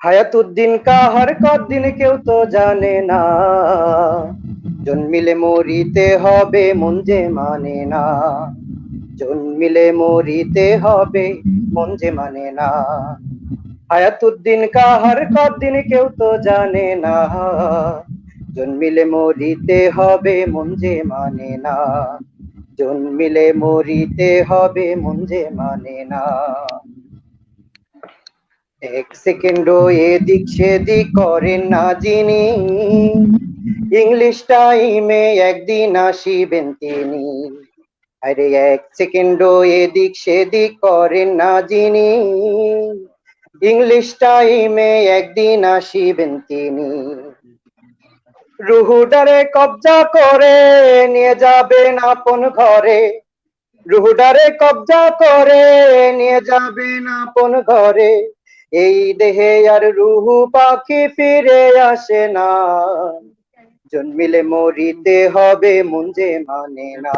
হায়াতুদ্দিন কাহার কদিন কেউ তো জানে না। জন্মিলে মরিতে হবে মন যে মানে না। জন্মিলে মরিতে হবে মন যে মানে না। হায়াতুদ্দিন কাহার কদিন কেউ তো জানে না। জন্মিলে মরিতে হবে মন যে মানে না। জন্মিলে মরিতে হবে মন যে মানে না। এক সেকেন্ডও এদিক সেদিক করেন না যিনি। ইংলিশ টাইমে একদিন আসিবেন তিনি। আরে এক সেকেন্ডও এদিক সেদিক করেন না যিনি। ইংলিশ টাইমে একদিন আসিবেন তিনি। রুহুডারে কবজা করে নিয়ে যাবেন আপন ঘরে। রুহুডারে কবজা করে নিয়ে যাবেন আপন ঘরে। এই দেহে আর রুহু পাখি ফিরে আসে না। জন্মিলে মরিতে হবে যে মানে না।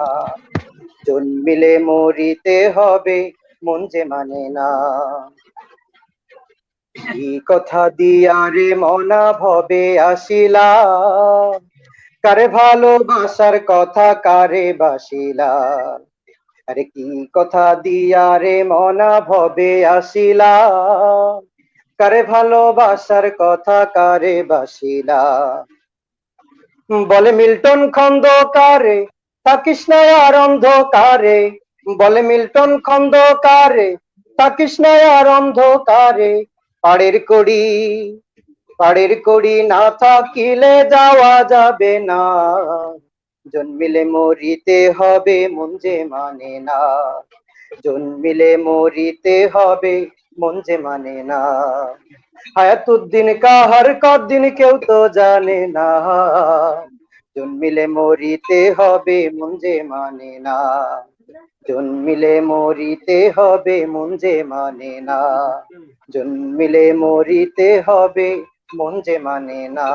জন্মিলে মরিতে হবে যে মানে না। কি কথা দিয়া রে মনা ভবে আসিলা? কারে ভালোবাসার কথা কারে বাসিলা? আরে কি কথা দিয়া রে মনা ভবে আসিলা? কারে ভালোবাসার কথা কারে বাসিলা? বলে, মিল্টন খন্দকারে থাকিস না আর অন্ধকারে। বলে, মিল্টন খন্দকারে থাকিস না আর অন্ধকারে। পাড়ের কড়ি পাড়ের কড়ি না থাকিলে যাওয়া যাবে না। জন্মিলে মরিতে হবে মন যে মানে না। জন্মিলে মরিতে হবে মন যে মানে না। হায়াতুদ্দিন কাহার কদিন কেউ তো জানে না। জন্মিলে মরিতে হবে মন যে মানে না। জন্মিলে মরিতে হবে মন যে মানে না। জন্মিলে মরিতে হবে মন যে মানে না।